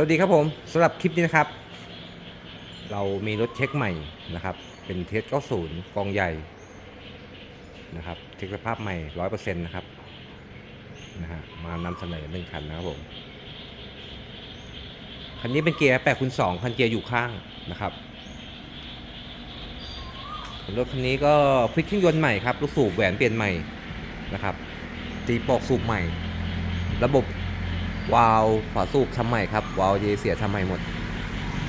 สวัสดีครับผมสำหรับคลิปนี้นะครับ เรามีรถเช็คใหม่นะครับ เป็นเทส90 กองใหญ่นะครับ เช็คสภาพใหม่ 100%นะครับนะฮะมานำเสนอหนึ่งคันนะครับผมคันนี้เป็นเกียร์8คูณ2คันเกียร์อยู่ข้างนะครับรถคันนี้ก็พลิกเครื่องยนต์ใหม่ครับลูกสูบแหวนเปลี่ยนใหม่นะครับตีปลอกสูบใหม่ ระบบ วาล์วฝาสูบทำใหม่ครับวาล์วเยเสียทำใหม่หมด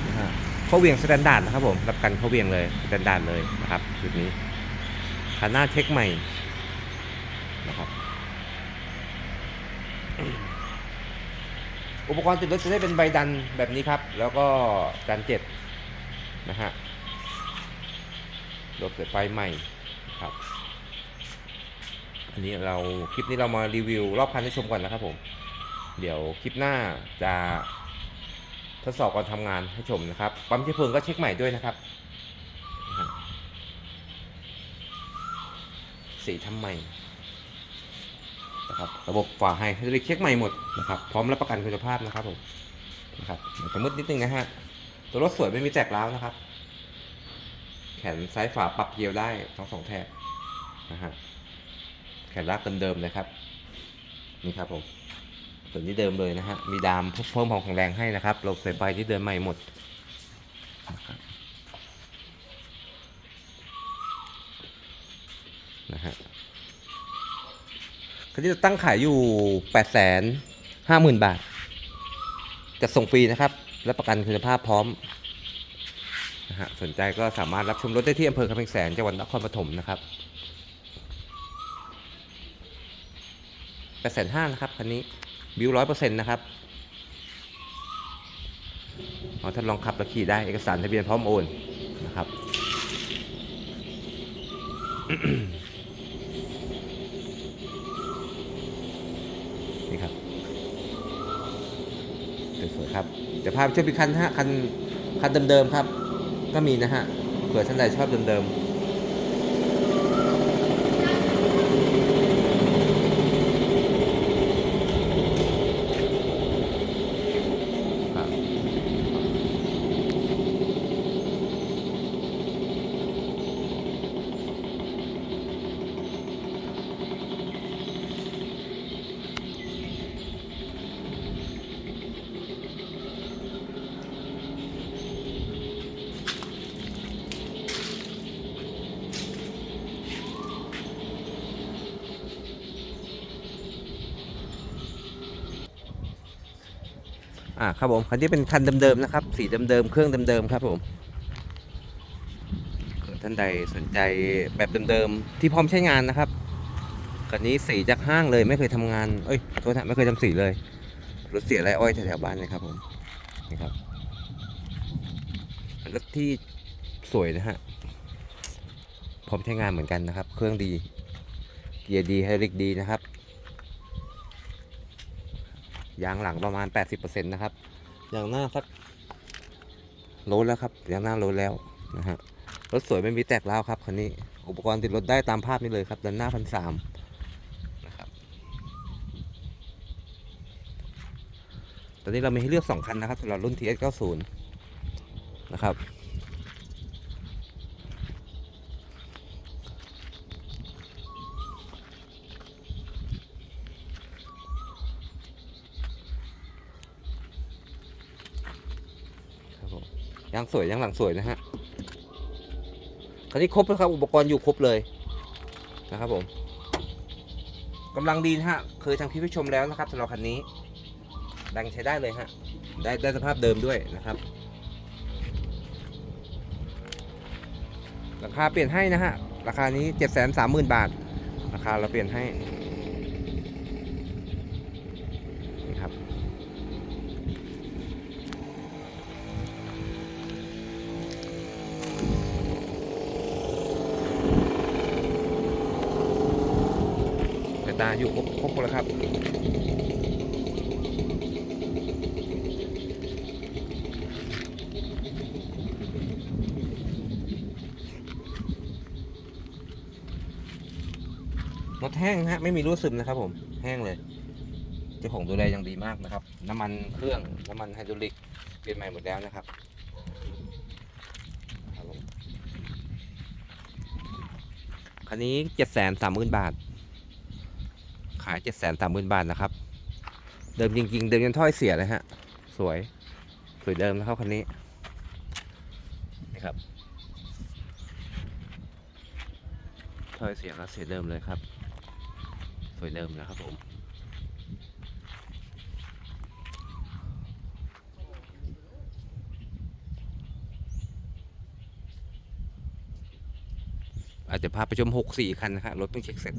นะฮะเข้าเวียงสแตนดาร์ดนะครับผมรับกันเข้าเวียงเลยสแตนดาร์ดเลยนะครับจุดนี้คันหน้าเช็คใหม่นะครับอุปกรณ์ติดรถจะได้เป็นใบดันแบบนี้ครับ แล้วก็ดันเจ็ดนะฮะรถเสร็จไฟใหม่ครับ อันนี้เราคลิปนี้เรามารีวิวรอบคันให้ชมก่อนนะครับผม เดี๋ยวคลิปหน้าจะทดสอบการทำงานให้ชมนะครับปั๊มเชื้อเพลิงก็เช็คใหม่ด้วยนะครับ สีทำใหม่นะครับระบบฝาไฮให้เช็คใหม่หมดนะครับ พร้อมรับประกันคุณภาพนะครับผมนะครับจะมืดนิดนึงนะฮะตัวรถสวยไม่มีแตกร้าวนะครับ แขนซ้ายฝาปรับเกียวได้ทั้งสองแถบนะฮะแขนลากเดิมๆเลยครับ นี่ครับผม ตัวนี้เดิมเลยนะฮะ มีดามเพิ่มความแข็งแรงให้นะครับระบบสายไฟที่เดินใหม่หมดนะฮะคันนี้จะตั้งขายอยู่8 5 0 0 0 0บาท จะส่งฟรีนะครับและประกันคุณภาพพร้อมนะฮะสนใจก็สามารถรับชมรถได้ที่อำเภอกำแพงแสนจังหวัดนครปฐมนะครับแปดแสนห้านะครับคันนี้ บิวร้อยเปอร์เซ็นต์นะครับเอาท่านลองขับแล้วขี่ได้เอกสารทะเบียนพร้อมโอนนะครับ นี่ครับสวยๆครับเดี๋ยวพาไปชมอีกคันฮะคันคันเดิมๆครับ ก็มีนะฮะเผื่อท่านใดชอบเดิมๆ อ่าครับผมคันนี้เป็นคันเดิมๆนะครับ สีเดิมๆเครื่องเดิมๆครับผมท่านใดสนใจแบบเดิมๆที่พร้อมใช้งานนะครับคันนี้สีจากห้างเลยไม่เคยทำงานเอ้ยโทษนะไม่เคยทำสีเลยรถเสียไรอ้อยแถวๆบ้านเลยครับผมนี่ครับรถที่สวยนะฮะพร้อมใช้งานเหมือนกันนะครับ เครื่องดีเกียร์ดีไฮดรอลิกดีนะครับ ยางหลังประมาณ 80%นะครับยางหน้าสักโลแล้วครับยางหน้าโลแล้วนะฮะรถสวยไม่มีแตกร้าวครับคันนี้ อุปกรณ์ติดรถได้ตามภาพนี้เลยครับด้านหน้าพันสามนะครับตอนนี้เรามีให้เลือก 2 คันนะครับสำหรับรุ่น TS 90 นะครับผม ยางสวยยางหลังสวยนะฮะคันนี้ครบนะครับ อุปกรณ์อยู่ครบเลยนะครับผมกำลังดีนะฮะ เคยทำคลิปให้ชมแล้วนะครับสำหรับคันนี้ ดังใช้ได้เลยฮะ ได้ได้สภาพเดิมด้วยนะครับ ราคาเปลี่ยนให้นะฮะ ราคานี้เจ็ดแสนสามหมื่นบาท ราคาเราเปลี่ยนให้ อยู่ครบครบหมดแล้วครับรถแห้งฮะไม่มีรูดซึมนะครับ ผมแห้งเลยเจ้าของดูแลอย่างดีมากนะครับ น้ำมันเครื่องน้ำมันไฮดรอลิกเปลี่ยนใหม่หมดแล้วนะครับคันนี้เจ็ดแสนสามหมื่นบาทายเจ็ดแสนสามหมื่นบาทนะครับ เดิมจริง ๆ เดิมยันถ้อยเสียเลยฮะ สวย สวยเดิมนะครับคันนี้นี่ครับถ้อยเสียก็เสียเดิมเลยครับ สวยเดิมนะครับผมอาจจะพาไปชมหกสี่คันนะครับรถเพิ่งเช็คเสร็จ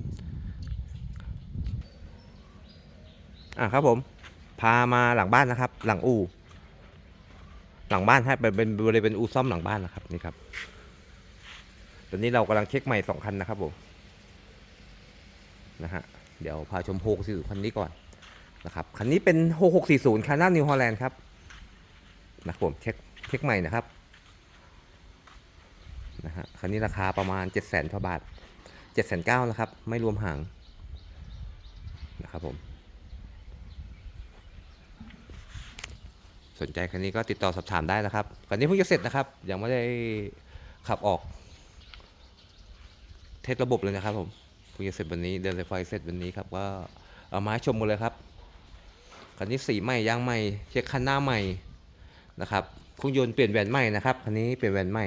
อะครับผมพามาหลังบ้านนะครับ หลังอู่หลังบ้านฮะเป็นเป็นบริเวณอู่ซ่อมหลังบ้านนะครับนี่ครับ ตอนนี้เรากำลังเช็คใหม่สองคันนะครับผมนะฮะเดี๋ยวพาชมโฮกสี่คันนี้ก่อนนะครับคันนี้เป็นโฮหกสี่ศูนย์คันหน้านิวฮอลแลนด์ครับนะครับผมเช็คเช็คใหม่นะครับนะฮะคันนี้ราคาประมาณเจ็ดแสนกว่าบาทเจ็ดแสนเก้านะครับ ไม่รวมหางนะครับผม สนใจคันนี้ก็ติดต่อสอบถามได้นะครับคันนี้เพิ่งจะเสร็จนะครับ ยังไม่ได้ขับออก เทสระบบเลยนะครับผมเพิ่งจะเสร็จวันนี้เดินสายไฟเสร็จวันนี้ครับก็เอามาให้ชมหมดเลยครับคันนี้สีใหม่ยางใหม่เช็คคันหน้าใหม่นะครับเครื่องยนต์เปลี่ยนแหวนใหม่นะครับคันนี้เปลี่ยนแหวนใหม่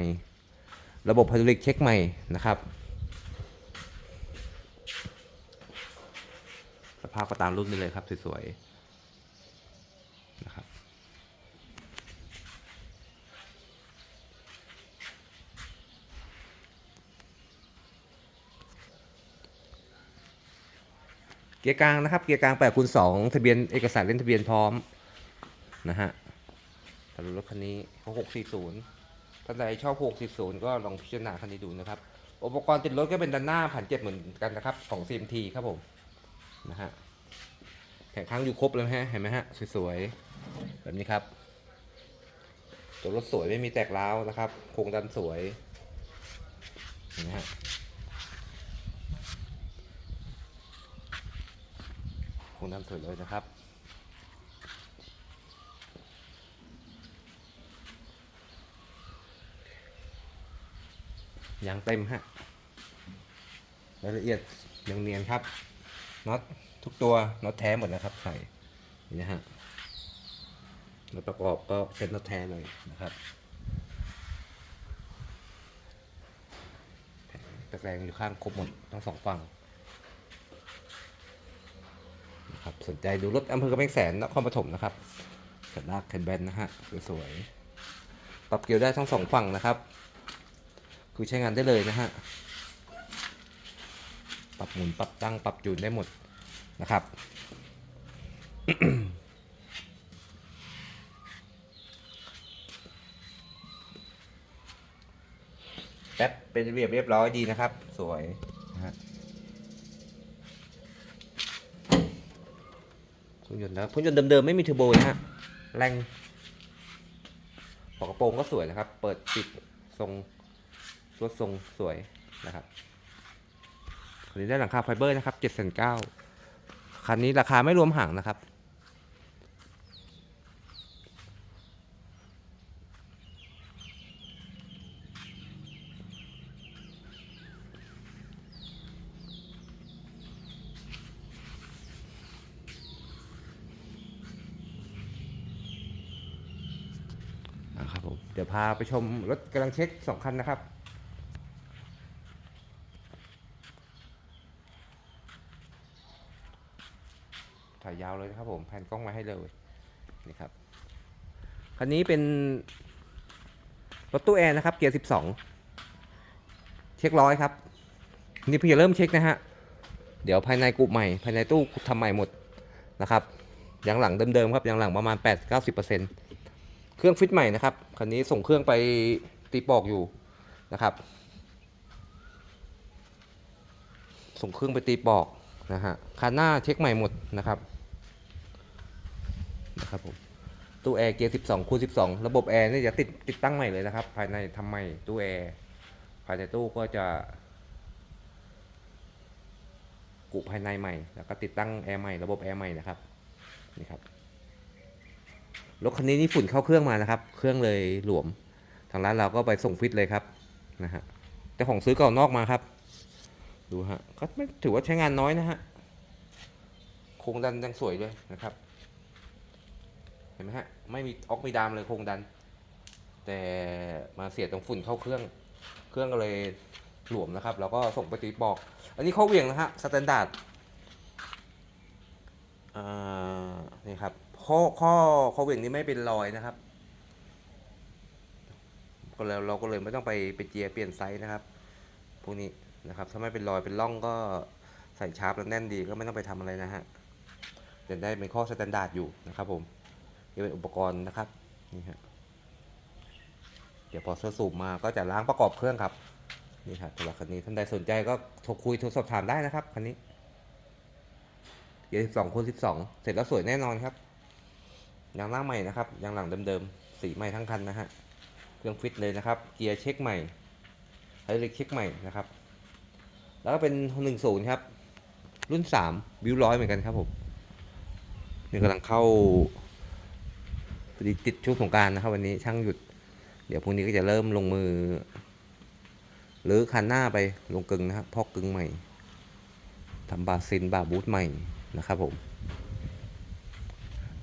ระบบไฮดรอลิกเช็คใหม่นะครับสภาพก็ตามรุ่นนี้เลยครับสวยๆนะครับ เกียร์กลางนะครับ เกียร์กลาง8คูณ2ทะเบียนเอกสารเล่นทะเบียนพร้อมนะฮะสำหรับรถคันนี้640ท่านใดชอบ640ก็ลองพิจารณาคันนี้ดูนะครับ อุปกรณ์ติดรถก็เป็นด้านหน้าผ่านเจ็ดเหมือนกันนะครับของ CMT ครับผมนะฮะแผงค้างอยู่ครบเลยนะฮะเห็นไหมฮะสวยๆแบบนี้ครับ ตัวรถสวยไม่มีแตกร้าวนะครับโครงดันสวยเห็นไหมฮะ งนำสวยเลยนะครับยางเต็มฮะรายละเอียดยังเนียนครับน็อตทุกตัวน็อตแท้หมดนะครับใส่นี่นะฮะน็อตประกอบก็เซ็ตน็อตแท้เลยนะครับตะแกรงอยู่ข้างครบหมดทั้งสองฝั่ง ครับ สนใจดูรถอำเภอกำแพงแสนนครปฐมนะครับสันลากแคนแบนนะฮะสวยๆปรับเกียร์ได้ทั้งสองฝั่งนะครับ คือใช้งานได้เลยนะฮะปรับหมุนปรับตั้งปรับจูนได้หมดนะครับแป๊บเป็นระเบียบเรียบร้อยดีนะครับ สวย งยนต์นะเครื่องยนต์เดิมๆไม่มีเทอร์โบนะฮะแรงปอกกระโปรงก็สวยนะครับ เปิดปิดทรงสวดทรงสวยนะครับคันนี้ได้หลังคาไฟเบอร์นะครับเจ็ดแสนเก้าคันนี้ราคาไม่รวมหางนะครับ นะครับผม เดี๋ยวพาไปชมรถกำลังเช็คสองคันนะครับถ่ายยาวเลยนะครับผมแผนกล้องไว้ให้เลยนี่ครับคันนี้เป็นรถตู้แอร์นะครับ เกียร์ 12 เช็คร้อยครับ นี่เพิ่งจะเริ่มเช็คนะฮะ เดี๋ยวภายในกรุใหม่ ภายในตู้ทำใหม่หมดนะครับยางหลังเดิมๆครับยางหลังประมาณ 8 9 0 เครื่องฟิตใหม่นะครับคันนี้ส่งเครื่องไปตีปอกอยู่นะครับ ส่งเครื่องไปตีปอกนะฮะคันหน้าเช็คใหม่หมดนะครับนะครับผมตู้แอร์เกียร์ 12 คูณ 12 ระบบแอร์นี่จะติดติดตั้งใหม่เลยนะครับ ภายในทำใหม่ตู้แอร์ภายในตู้ก็จะ กุภายในใหม่ แล้วก็ติดตั้งแอร์ใหม่ ระบบแอร์ใหม่นะครับ นี่ครับ รถคันนี้นี่ฝุ่นเข้าเครื่องมานะครับ เครื่องเลยหลวม ทางร้านเราก็ไปส่งฟิตเลยครับนะฮะเจ้าของซื้อก่อนนอกมาครับ ดูฮะก็ไม่ถือว่าใช้งานน้อยนะฮะโครงดันยังสวยเลยนะครับ เห็นไหมฮะไม่มีออกมีดามเลยโครงดัน แต่มาเสียตรงฝุ่นเข้าเครื่อง เครื่องก็เลยหลวมนะครับ แล้วก็ส่งไปตีบอก อันนี้เข้อเวียงนะฮะสแตนดาร์ดอ่านี่ครับ ข้อข้อข้อเหวี่ยงนี้ไม่เป็นรอยนะครับ ก็แล้วเราก็เลยไม่ต้องไปไปเจียเปลี่ยนไซส์นะครับ พวกนี้นะครับ ถ้าไม่เป็นรอยเป็นร่องก็ใส่ชาร์ปแล้วแน่นดีก็ไม่ต้องไปทำอะไรนะฮะจะได้เป็นข้อสแตนดาร์ดอยู่นะครับผมนี่เป็นอุปกรณ์นะครับนี่ฮะเดี๋ยวพอเสื้อสูบมาก็จะล้างประกอบเครื่องครับนี่ครับสำหรับคันนี้ท่านใดสนใจก็โทรคุยโทรสอบถามได้นะครับคันนี้เกียร์สิบสองคูณสิบสองเสร็จแล้วสวยแน่นอนครับ ยางหน้าใหม่นะครับยางหลังเดิมๆสีใหม่ทั้งคันนะฮะเครื่องฟิตเลยนะครับ เกียร์เช็คใหม่ไฮดรอลิกเช็คใหม่นะครับ แล้วก็เป็น 10 ครับ รุ่น 3 วิวร้อยเหมือนกันครับผมนี่กำลังเข้าพอดีติดช่วงสงกรารนะครับ วันนี้ช่างหยุด เดี๋ยวพรุ่งนี้ก็จะเริ่มลงมือ หรือคันหน้าไปลงกึงนะครับพอกกึงใหม่ทำบาซินบาบูทใหม่นะครับผม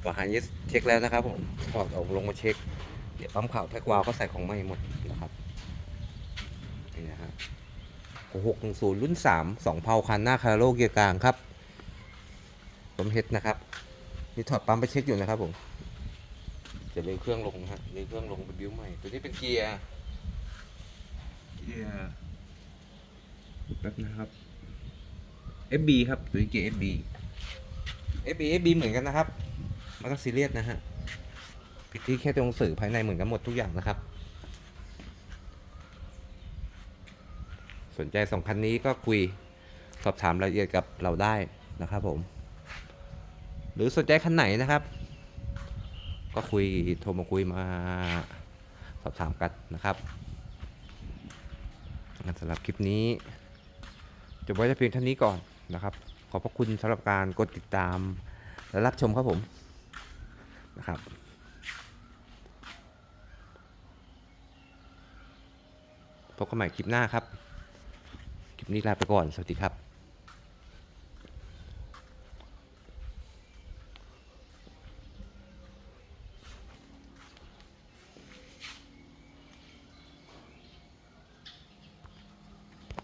ก็หาเยสเช็คแล้วนะครับผมถอดออกลงมาเช็ค เดี๋ยวปั๊มข่าวแท็กวาล์วก็ใส่ของใหม่หมดนะครับนี่นะฮะหกหนึ่งศูนย์รุ่นสามสองเพาคันหน้าคาราโลเกียร์กลางครับผมเฮ็ดนะครับนี่ถอดปั๊มไปเช็คอยู่นะครับผมจะเลี้ยวเครื่องลงฮะเลี้ยวเครื่องลงเป็นบิ้วใหม่ตัวนี้เป็นเกียร์เกียร์แป๊บนะครับ FB ครับตัวนี้เกียร์ FB FB FB เหมือนกันนะครับ ไม่ต้องซีเรียสนะฮะพิธีแค่ตรงสื่อภายในเหมือนกันหมดทุกอย่างนะครับ สนใจสองคันนี้ก็คุยสอบถามรายละเอียดกับเราได้นะครับผม หรือสนใจคันไหนนะครับ ก็คุยโทรมาคุยมาสอบถามกันนะครับสำหรับคลิปนี้จบไว้แต่เพียงเท่านี้ก่อนนะครับ ขอบพระคุณสำหรับการกดติดตามและรับชมครับผม นะครับพบกันใหม่คลิปหน้าครับ คลิปนี้ลาไปก่อน สวัสดีครับ